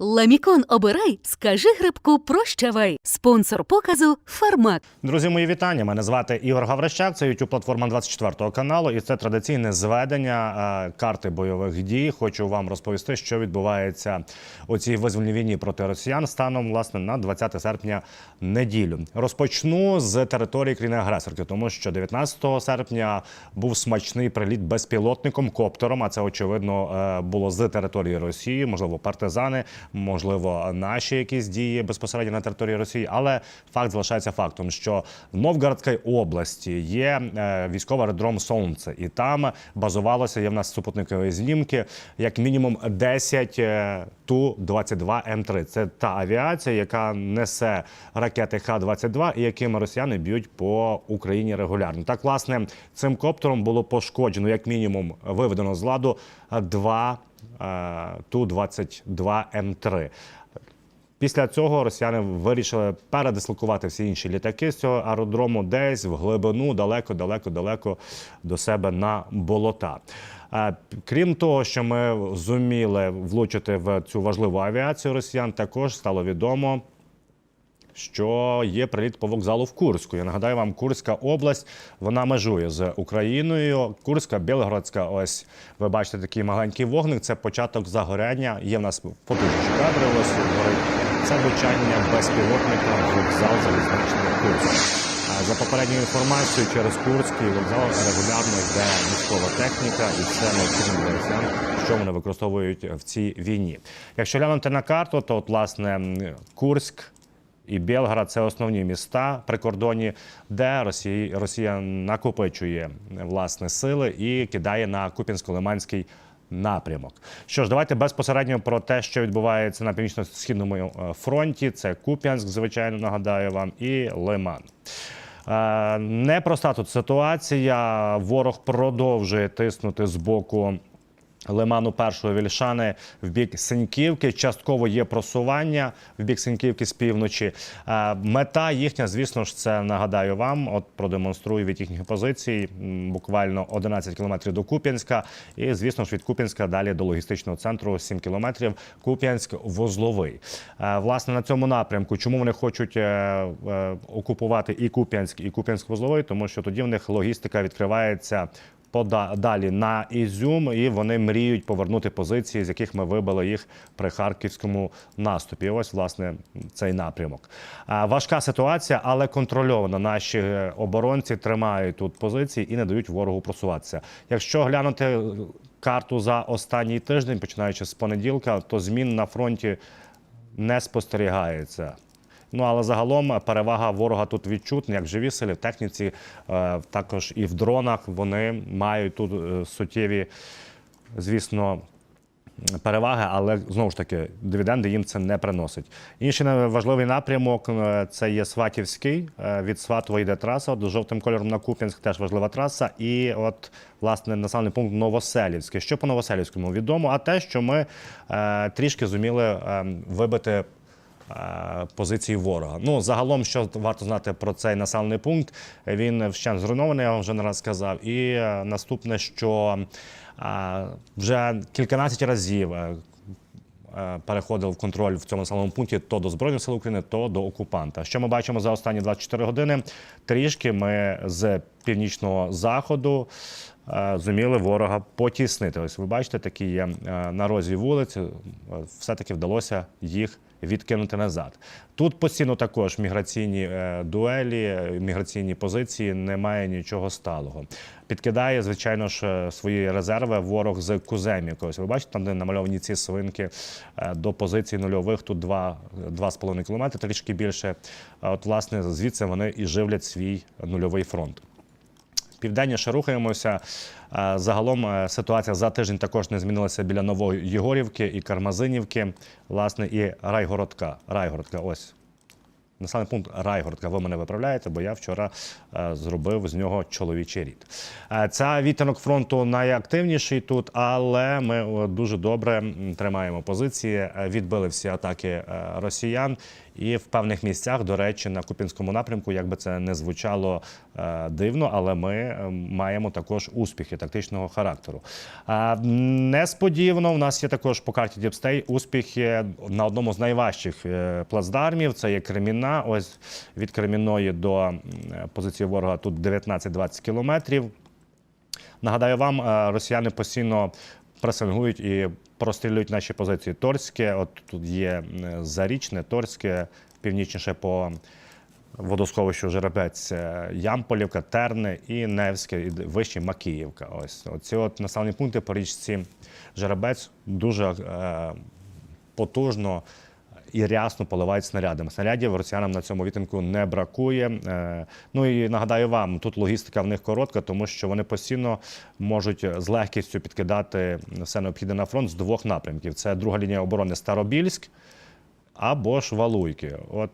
Ламікон обирай, скажи грибку прощавай. Спонсор показу Фармак. Друзі, мої вітання. Мене звати Ігор Гаврищак. Це youtube платформа 24 каналу, і це традиційне зведення карти бойових дій. Хочу вам розповісти, що відбувається у цій визвольній війні проти росіян станом власне на 20 серпня неділю. Розпочну з території країни агресорки, тому що 19 серпня був смачний приліт безпілотником коптером. А це очевидно е, було з території Росії, можливо, партизани, можливо, наші якісь дії безпосередньо на території Росії. Але факт залишається фактом, що в Новгородській області є е, військовий аеродром Сонце, і там базувалося. Є в нас супутникові знімки, як мінімум 10 е, Ту-22 М3. Це та авіація, яка несе ракети Х-22 і якими росіяни б'ють по Україні регулярно. Так, власне, цим коптером було пошкоджено, як мінімум, виведено з ладу е, два е, Ту-22 М3. Після цього росіяни вирішили передислокувати всі інші літаки з цього аеродрому десь в глибину, далеко, далеко, далеко до себе на болота. Е, Крім того, що ми зуміли влучити в цю важливу авіацію росіян, також стало відомо. Що є приліт по вокзалу в Курську. Я нагадаю вам, Курська область вона межує з Україною. Курська, Білгородська. Ось ви бачите такий маленький вогник. Це початок загоряння. Є в нас потужні кадри. Ось горить. Це влучання безпілотника в вокзал залізничний Курськ. А За попередньою інформацією, через Курський вокзал регулярно йде військова техніка, і це необхідно для росіян, що вони використовують в цій війні. Якщо глянути на карту, то от, власне Курськ. І Білград це основні міста при кордоні, де Росія, Росія накопичує власне сили і кидає на Купінсько-Лиманський напрямок. Що ж, давайте безпосередньо про те, що відбувається на північно-східному е, фронті. Це Куп'янськ, звичайно, нагадаю вам, і Лиман. Е, Непроста тут ситуація. Ворог продовжує тиснути з боку. Лиману першої Вільшани в бік Синьківки. Частково є просування в бік Синьківки з півночі. Е, Мета їхня, звісно ж, це нагадаю вам. От продемонструю від їхніх позицій буквально 11 кілометрів до Куп'янська. І, звісно ж, від Куп'янська далі до логістичного центру 7 кілометрів. Куп'янськ вузловий. Е, Власне, на цьому напрямку, чому вони хочуть е, окупувати і Куп'янськ, і Куп'янськ вузловий, тому що тоді в них логістика відкривається далі на Ізюм, і вони мріють повернути позиції, з яких ми вибили їх при харківському наступі. Ось власне цей напрямок. Важка ситуація, але контрольована. Наші е, оборонці тримають тут позиції і не дають ворогу просуватися. Якщо глянути карту за останній тиждень, починаючи з понеділка, то змін на фронті не спостерігається. Ну але загалом перевага ворога тут відчутна, як в живій в техніці, е, також і в дронах. Вони мають тут е, суттєві, звісно. Переваги, але знову ж таки дивіденди їм це не приносить. Інший важливий напрямок е, це є Сватівський. Від Сватова йде траса. От жовтим кольором на Куп'янськ теж важлива траса. І от власне населений пункт Новоселівський. Що по Новоселівському відомо? А те, що ми е, трішки зуміли е, вибити позиції ворога. Ну загалом, що варто знати про цей населений пункт, він вщент зруйнований, я вам вже не раз сказав. І е, наступне, що е, вже кільканадцять разів. е, е, Переходив контроль в цьому населеному пункті то до збройних сил України, то до окупанта. Що ми бачимо за останні 24 години? Трішки ми з північного заходу е, зуміли ворога потіснити. Ось ви бачите, такі є е, на розі вулиці. Е, Все-таки вдалося їх відкинути назад. Тут постійно також міграційні е, дуелі, е, міграційні позиції, немає нічого сталого. Підкидає, звичайно ж, е, свої резерви ворог з Куземівки. Ось ви бачите, там, де намальовані ці свинки до позиції нульових, тут 2,5 кілометри, трішки більше. От, власне, звідси вони і живлять свій нульовий фронт. Південніше рухаємося. Е, Загалом е, ситуація за тиждень також не змінилася біля Нової Єгорівки і Кармазинівки, власне, і Райгородка. Райгородка, ось. Населений пункт Райгородка. Ви мене виправляєте, бо я вчора е, зробив з нього чоловічий рід. Ця відтинок фронту найактивніший тут, але ми дуже добре тримаємо позиції, відбили всі атаки росіян І в певних місцях, до речі, на Купінському напрямку, як би це не звучало е, дивно, але ми е, маємо також успіхи тактичного характеру. Несподівано в нас є також по карті Діпстей успіхи на одному з найважчих е, плацдармів. Це є Креміна. Ось від Креміної до позиції ворога тут 19-20 кілометрів. Нагадаю вам, росіяни постійно пресингують і прострілюють наші позиції. Торське, от тут є е, Зарічне, Торське, північніше по водосховищу Жеребець, е, Ямполівка, Терни і Невське, і вище Макіївка. Ось ці от населені пункти по річці Жеребець дуже е, потужно і рясно поливають снарядами. Снарядів росіянам на цьому вітинку не бракує. Е, Ну і нагадаю вам, тут логістика в них коротка, тому що вони постійно можуть з легкістю підкидати все необхідне на фронт з двох напрямків: це друга лінія оборони Старобільськ або ж Валуйки. От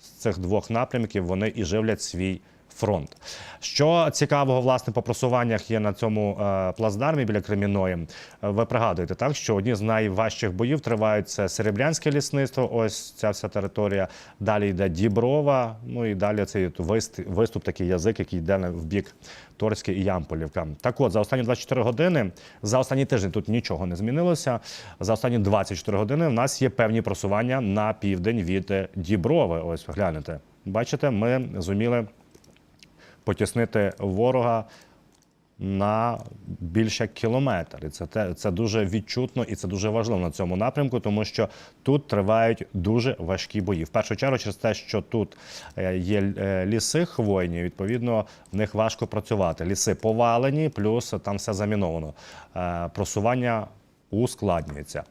з цих двох напрямків вони і живлять свій фронт. Що цікавого власне по просуваннях є на цьому е, плацдармі біля Креміної. Е, Ви пригадуєте, так що одні з найважчих боїв тривають це Серебрянське лісництво. Ось ця вся територія. Далі йде Діброва. Ну і далі цей вист- виступ, такий язик, який йде в бік Торське і Ямполівка. Так от за останні 24 години, за останній тиждень тут нічого не змінилося. За останні 24 години в нас є певні просування на південь від е, Діброви. Ось глянете. Бачите, ми зуміли потіснити ворога на більше кілометр. І це, те, це дуже відчутно і це дуже важливо на цьому напрямку, тому що тут тривають дуже важкі бої. В першу чергу, через те, що тут е, є е, ліси хвойні, відповідно, в них важко працювати. Ліси повалені, плюс там все заміновано. Е, Просування ускладнюється.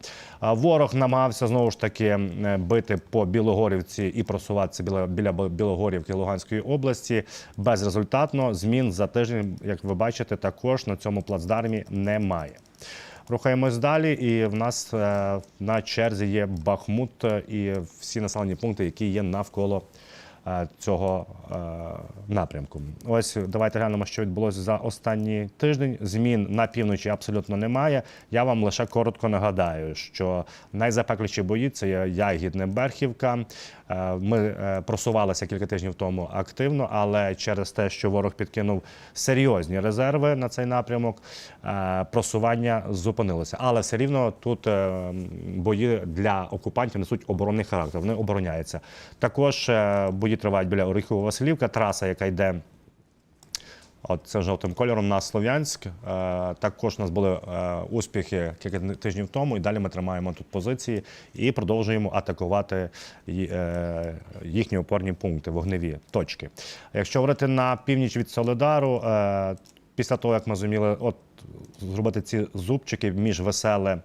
Ворог намагався знову ж таки бити по Білогорівці і просуватися біля, біля Білогорівки Луганської області безрезультатно. Змін за тиждень, як ви бачите, також на цьому плацдармі немає. Рухаємось далі, і в нас е, на черзі є Бахмут е, і всі населені пункти, які є навколо цього е, напрямку. Ось давайте глянемо, що відбулося за останній тиждень. Змін на півночі абсолютно немає. Я вам лише коротко нагадаю, що найзапекліші бої це Ягідне Берхівка. Е, Ми е, просувалися кілька тижнів тому активно, але через те, що ворог підкинув серйозні резерви на цей напрямок, е, просування зупинилося. Але все рівно тут е, бої для окупантів несуть оборонний характер. Вони обороняються. Також е, бої тривають біля Оріхово-Василівка, траса, яка йде. От це жовтим кольором на Слов'янськ. Е, також у нас були е, успіхи кілька тижнів тому, і далі ми тримаємо тут позиції і продовжуємо атакувати е, їхні опорні пункти, вогневі точки. Якщо говорити на північ від Солидару, після того як ми зуміли от зробити ці зубчики між веселе.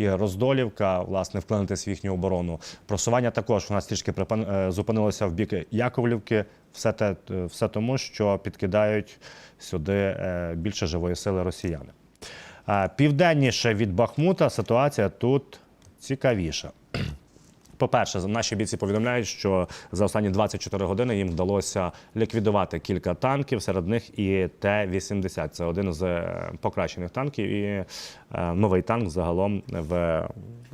І Роздолівка, власне, вклинитись в їхню оборону. Просування також у нас трішки е, зупинилося в бік Яковлівки. Все те, е, все тому, що підкидають сюди е, більше живої сили росіяни. Південніше від Бахмута ситуація тут цікавіша. По-перше, наші бійці повідомляють, що за останні 24 години їм вдалося ліквідувати кілька танків, серед них і Т-80. Це один з е, покращених танків і е, новий танк загалом в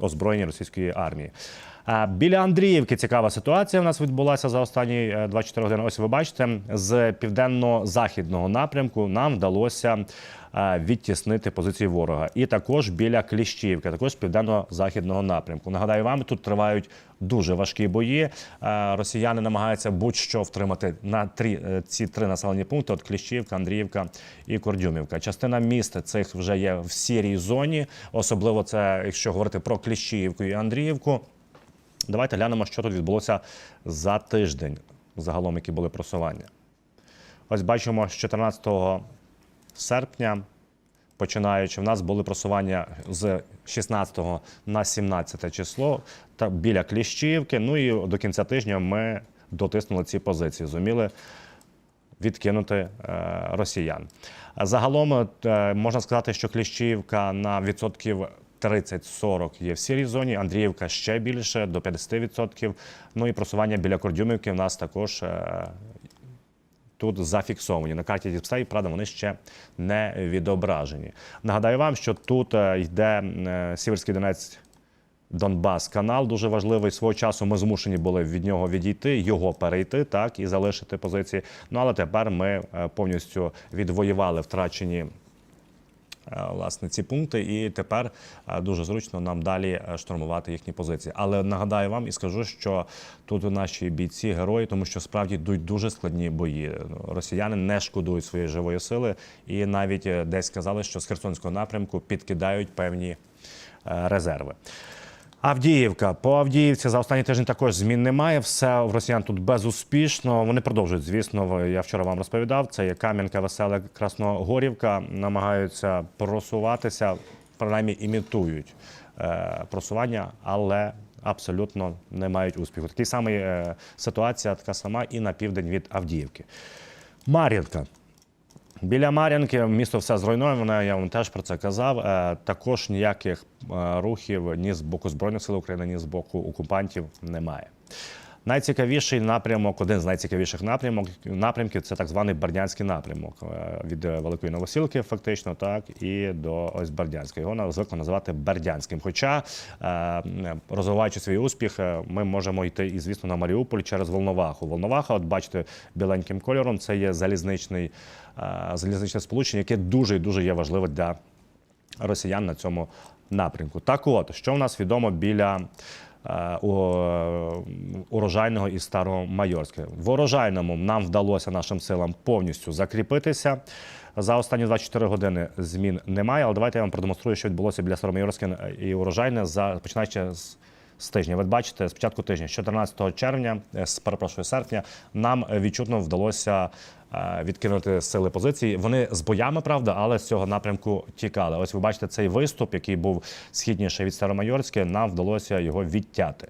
озброєнні російської армії. Е, Біля Андріївки цікава ситуація в нас відбулася за останні е, 24 години. Ось ви бачите, з південно-західного напрямку нам вдалося е, відтіснити позиції ворога. І також біля Кліщівки, також з південно-західного напрямку. Нагадаю вам, тут тривають дуже важкі бої. Е, Росіяни намагаються будь-що втримати на три, е, ці три населені пункти: от Кліщівка, Андріївка і Кордюмівка. Частина міст цих вже є в сірій зоні, особливо це, якщо говорити про Кліщіївку і Андріївку. Давайте глянемо, що тут відбулося за тиждень, загалом, які були просування. Ось бачимо, з 14 серпня, починаючи, в нас були просування з 16 на 17 число та біля Кліщівки. Ну і до кінця тижня ми дотиснули ці позиції, зуміли відкинути е, росіян. Загалом е, можна сказати, що Кліщівка на відсотків 30-40 є в сірій зоні, Андріївка ще більше до 50%. Ну і просування біля Кордюмівки в нас також е, тут зафіксовані. На карті Діпстей, правда, вони ще не відображені. Нагадаю вам, що тут е, йде е, Сіверський Донець Донбас канал дуже важливий. Свого часу ми змушені були від нього відійти, його перейти, так і залишити позиції. Ну але тепер ми повністю відвоювали втрачені власне ці пункти, і тепер е, дуже зручно нам далі е, штурмувати їхні позиції. Але нагадаю вам і скажу, що тут наші бійці герої, тому що справді йдуть дуже складні бої. Росіяни не шкодують своєї живої сили, і навіть е, десь сказали, що з Херсонського напрямку підкидають певні е, резерви. Авдіївка по Авдіївці за останній тиждень також змін немає. Все в росіян тут безуспішно. Вони продовжують. Звісно, я вчора вам розповідав. Це є Кам'янка, Веселе, Красногорівка. Намагаються просуватися, принаймні імітують е, просування, але абсолютно не мають успіху. Такий самий е, ситуація, така сама і на південь від Авдіївки. Мар'їнка. Біля Мар'янки місто все зруйноване. Я вам теж про це казав. Е, Також ніяких е, рухів ні з боку збройних сил України, ні з боку окупантів немає. Найцікавіший напрямок, один з найцікавіших напрямок напрямків це так званий Бердянський напрямок е, від е, Великої Новосілки, фактично, так і до ось Бердянська. Його звикли називати Бердянським. Хоча, е, розвиваючи свій успіх, ми можемо йти і, звісно, на Маріуполь через Волноваху. Волноваха, от бачите, біленьким кольором, це є залізничний, залізничне сполучення, яке дуже і дуже є важливе для росіян на цьому напрямку. Так от, що в нас відомо біля урожайного і старомайорське. В урожайному нам вдалося нашим силам повністю закріпитися. За останні 24 години змін немає, але давайте я вам продемонструю, що відбулося біля Старомайорське і урожайне за починаючи з. З тижня, ви бачите, з початку тижня, з 14 червня, е, з перепрошую серпня, нам е, відчутно вдалося е, відкинути сили позиції. Вони з боями, правда, але з цього напрямку тікали. Ось ви бачите цей виступ, який був східніше від Старомайорське, нам вдалося його відтяти.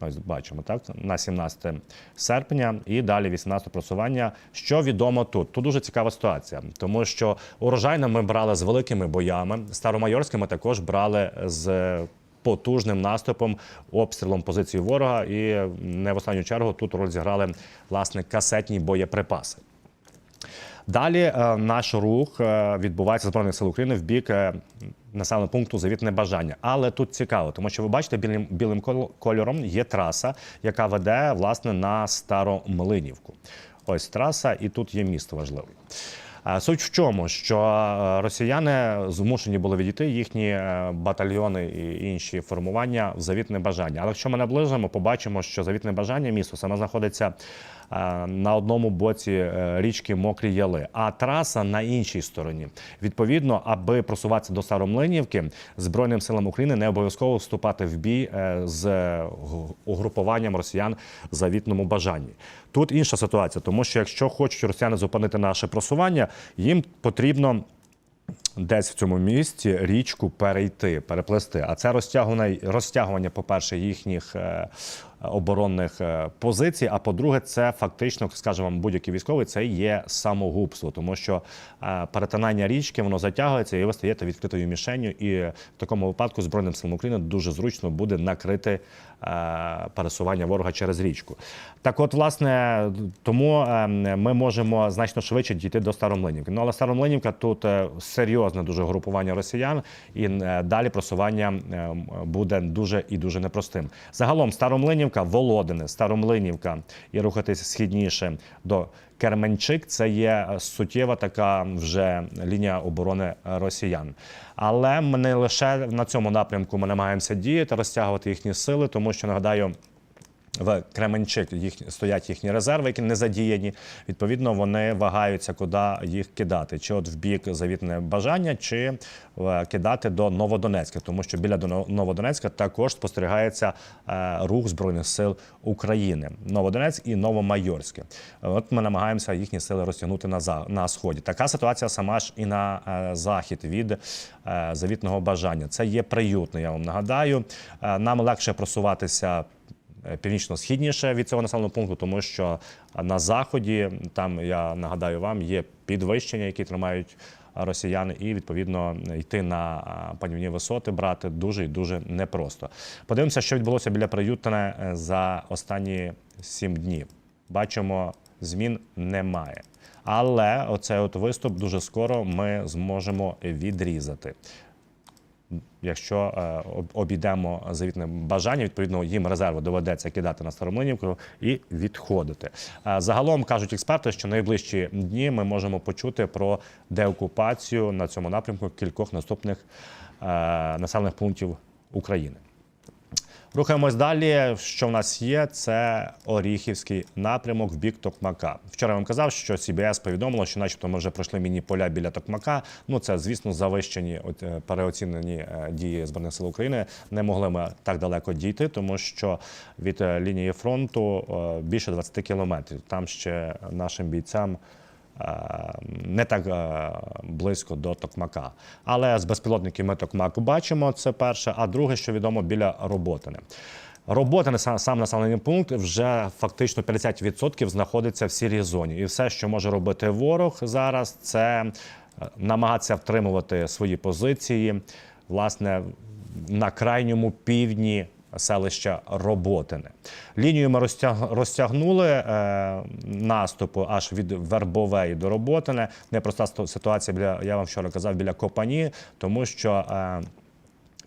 Ось бачимо так на 17 серпня і далі 18 просування. Що відомо тут? Тут дуже цікава ситуація, тому що урожайне ми брали з великими боями. Старомайорське ми також брали з потужним наступом, обстрілом позиції ворога, і не в останню чергу тут роль зіграли власне касетні боєприпаси. Далі е, наш рух е, відбувається збройних сил України в бік е, населеного пункту Завітне бажання. Але тут цікаво, тому що ви бачите, білим білим кольором є траса, яка веде власне на Старомлинівку. Ось траса, і тут є місто важливе. Е, Суть в чому, що е, росіяни змушені були відійти їхні е, батальйони і інші формування в завітне бажання. Але якщо ми наближимо, побачимо, що завітне бажання місто саме знаходиться на одному боці е, річки Мокрі Яли, а траса на іншій стороні. Відповідно, аби просуватися до Старомлинівки, Збройним силам України не обов'язково вступати в бій е, з е, угрупуванням росіян завітному бажанні. Тут інша ситуація, тому що якщо хочуть росіяни зупинити наше просування, їм потрібно десь в цьому місці річку перейти, переплести. А це розтягування, розтягування по-перше, їхніх е, оборонних е, позицій. А по-друге, це фактично, скажімо вам, будь-який військовий, це є самогубство, тому що е, перетинання річки воно затягується, і ви стаєте відкритою мішенню. І в такому випадку збройним силам України дуже зручно буде накрити е, пересування ворога через річку. Так, от, власне, тому ми можемо значно швидше дійти до Старомлинівки. Ну але Старомлинівка тут серйозне дуже групування росіян, і далі просування буде дуже і дуже непростим. Загалом Старомлинівка, Володине, Старомлинівка і рухатись східніше до Керменчик це є е, суттєва така вже лінія оборони росіян. Але ми не лише на цьому напрямку ми намагаємося діяти, розтягувати їхні сили, тому що нагадаю. В Кременчик їх стоять їхні резерви, які не задіяні. Відповідно, вони вагаються, куди їх кидати, чи от в бік завітне бажання, чи е, кидати до Новодонецька, тому що біля до Новодонецька також спостерігається е, рух збройних сил України. Новодонецьк і Новомайорське. От ми намагаємося їхні сили розтягнути на за на сході. Така ситуація сама ж і на е, захід від завітного бажання. Це є приютно. Я вам нагадаю. Нам легше просуватися північно-східніше від цього населеного пункту, тому що на заході там я нагадаю вам є підвищення, які тримають росіяни, і відповідно йти на панівні висоти брати дуже і дуже непросто. Подивимося, що відбулося біля Приютине е, за останні сім днів. Бачимо, змін немає. Але оцей от виступ дуже скоро ми зможемо відрізати. Якщо е, обійдемо завітне бажання, відповідно їм резерви доведеться кидати на Старомлинівку і відходити. Е, Загалом кажуть експерти, що найближчі дні ми можемо почути про деокупацію на цьому напрямку кількох наступних е, населених пунктів України. Рухаємось далі. Що в нас є? Це Оріхівський напрямок в бік Токмака. Вчора я вам казав, що CBS повідомило, що, начебто, ми вже пройшли міні-поля біля Токмака. Ну це, звісно, завищені е, переоцінені е, дії збройних сил України. Не могли ми так далеко дійти, тому що від е, лінії фронту більше 20 кілометрів. Там ще нашим бійцям не так е, близько до Токмака. Але з безпілотників ми Токмак бачимо, це перше. А друге, що відомо, біля Роботини. Робота сам, сам населений пункт вже фактично 50% знаходиться в сірій зоні. І все, що може робити ворог зараз, це е, намагатися втримувати свої позиції, власне, на крайньому півдні селища Роботине. Лінію ми розтяг- розтягнули е, наступу аж від Вербовеї до Роботине. Непроста ситуація біля, я вам вчора казав, біля Копані, тому що. Е,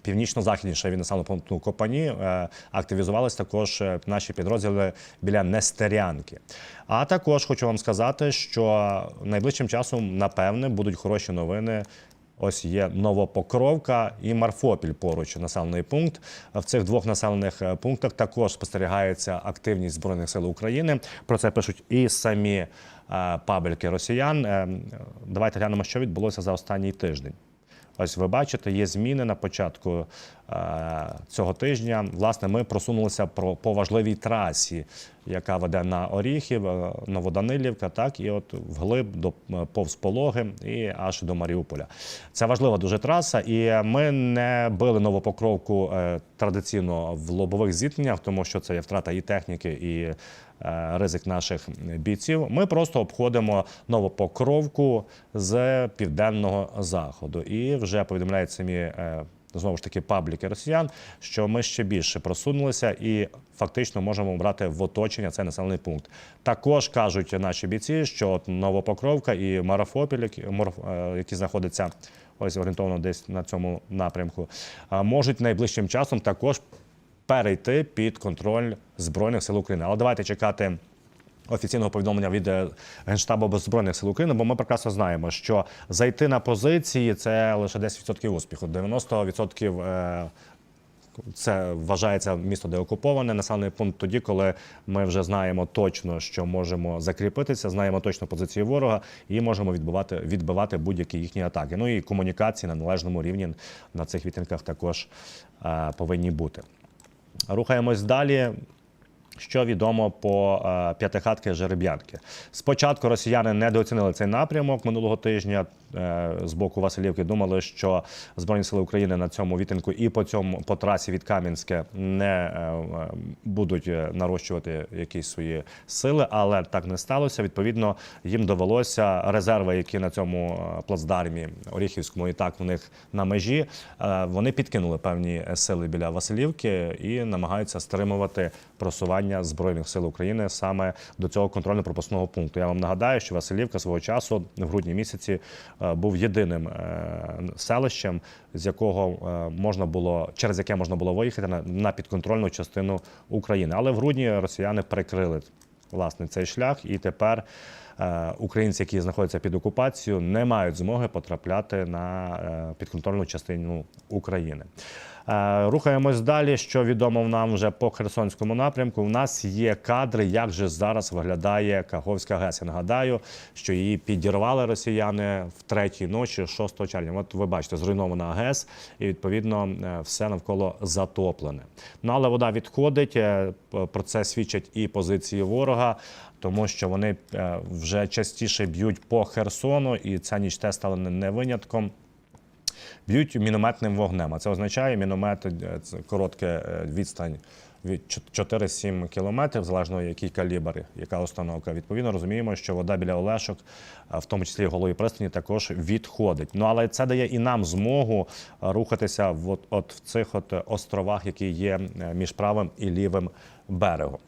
Північно-західніше від населеного пункту Копані е, активізувалися також наші підрозділи біля Нестерянки. А також хочу вам сказати, що найближчим часом, напевне, будуть хороші новини. Ось є Новопокровка і Марфопіль поруч населений пункт. В цих двох населених е, пунктах також спостерігається активність збройних сил України. Про це пишуть і самі е, пабліки росіян. Е, Давайте глянемо, що відбулося за останній тиждень. Ось ви бачите, є зміни на початку цього тижня. Власне, ми просунулися про по важливій трасі, яка веде на Оріхів, е, Новоданилівка, так і от вглиб до е, повз Пологи і аж до Маріуполя. Це важлива дуже траса, і ми не били новопокровку е, традиційно в лобових зіткненнях, тому що це є втрата і техніки, і ризик наших бійців. Ми просто обходимо новопокровку з південного заходу. І вже повідомляють самі знову ж таки пабліки росіян, що ми ще більше просунулися і фактично можемо брати в оточення цей населений пункт. Також кажуть наші бійці, що от Новопокровка і Марафопіль, е, які знаходяться ось орієнтовно десь на цьому напрямку, е, можуть найближчим часом також перейти під контроль збройних сил України. Але давайте чекати. Офіційного повідомлення від е, Генштабу Збройних сил України, бо ми прекрасно знаємо, що зайти на позиції це лише 10% успіху. 90% е, це вважається місто деокуповане, населений пункт тоді, коли ми вже знаємо точно, що можемо закріпитися, знаємо точно позиції ворога і можемо відбивати, відбивати будь-які їхні атаки. Ну і комунікації на належному рівні на цих відтинках також е, повинні бути. Рухаємось далі. Що відомо по е, п'ятихатки Жереб'янки. Спочатку росіяни недооцінили цей напрямок минулого тижня. Е, з боку Василівки думали, що Збройні сили України на цьому відтинку і по цьому по трасі від Кам'янське не е, будуть нарощувати якісь свої сили, але так не сталося. Відповідно, їм довелося резерви, які на цьому плацдармі Оріхівському і так у них на межі. Вони підкинули певні сили біля Василівки і намагаються стримувати просування збройних сил України саме до цього контрольно-пропускного пункту. Я вам нагадаю, що Василівка свого часу в грудні місяці е, був єдиним е, селищем, з якого е, можна було через яке можна було виїхати на, підконтрольну частину України. Але в грудні росіяни прикрили власне цей шлях, і тепер українці, які знаходяться під окупацією, не мають змоги потрапляти на е, підконтрольну частину України. Е, Рухаємось далі. Що відомо нам вже по Херсонському напрямку. У нас є кадри, як же зараз виглядає Каховська ГЕС. Я нагадаю, що її підірвали росіяни в третій ночі, 6 червня. От ви бачите, зруйнована ГЕС, і відповідно е, все навколо затоплене. Ну але вода відходить. е, Про це свідчать і позиції ворога. Тому що вони е, вже частіше б'ють по Херсону, і ця ніч теж стала не- винятком б'ють мінометним вогнем. А це означає міномет е, це коротке е, відстань від 4-7 кілометрів, залежно який калібр, яка установка. Відповідно, розуміємо, що вода біля Олешок, в тому числі голові пристані, також відходить. Ну але це дає і нам змогу рухатися в от, от в цих от островах, які є між правим і лівим берегом.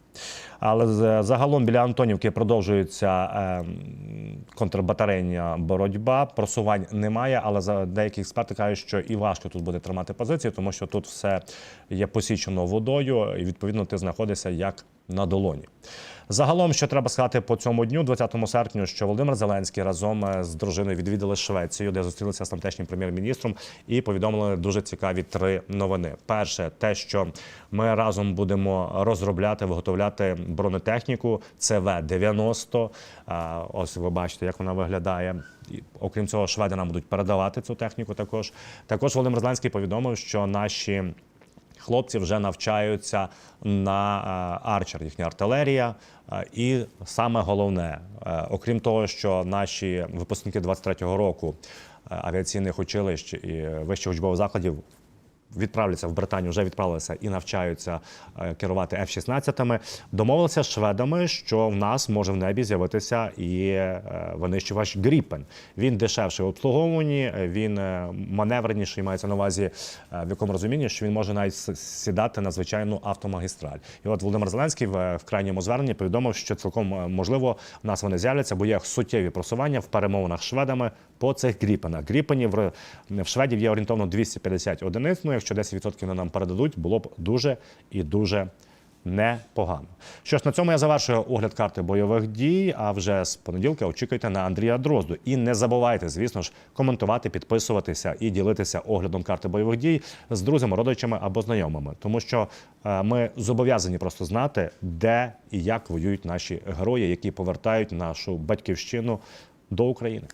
Але загалом біля Антонівки продовжується е, контрбатарейна боротьба. Просувань немає, але за деякі експерти кажуть, що і важко тут буде тримати позиції, тому що тут все є посічено водою, і відповідно ти знаходишся як на долоні. Загалом, що треба сказати по цьому дню, 20 серпня, що Володимир Зеленський разом е, з дружиною відвідали Швецію, де зустрілися з тамтешнім прем'єр-міністром і повідомили дуже цікаві три новини. Перше, те, що ми разом будемо розробляти, виготовляти бронетехніку ЦВ-90. Ось ви бачите, як вона виглядає. І, окрім цього, шведи нам будуть передавати цю техніку. Також також Володимир Зеленський повідомив, що наші Хлопці вже навчаються на е, арчер, їхня артилерія. І саме головне, е, окрім того, що наші випускники 23-го року е, авіаційних училищ і вищих учбових закладів відправляться в Британію, вже відправилися і навчаються е, керувати F-16. Домовилися з шведами, що в нас може в небі з'явитися і е, винищувач Гріпен. Він дешевший в обслуговуванні, е, він маневреніший, мається на увазі в якому розумінні, що він може навіть сідати на звичайну автомагістраль. І от Володимир Зеленський в, крайньому зверненні повідомив, що цілком можливо в нас вони з'являться, бо є суттєві просування в перемовинах з шведами по цих гріпенах. Гріпенів в, в шведів є орієнтовно 250 одиниць. Ну, якщо 10% вони нам передадуть, було б дуже і дуже непогано. Що ж, на цьому я завершую огляд карти бойових дій. А вже з понеділка очікуйте на Андрія Дрозду. І не забувайте, звісно ж, коментувати, підписуватися і ділитися оглядом карти бойових дій з друзями, родичами або знайомими, тому що е, ми зобов'язані просто знати, де і як воюють наші герої, які повертають нашу батьківщину до України.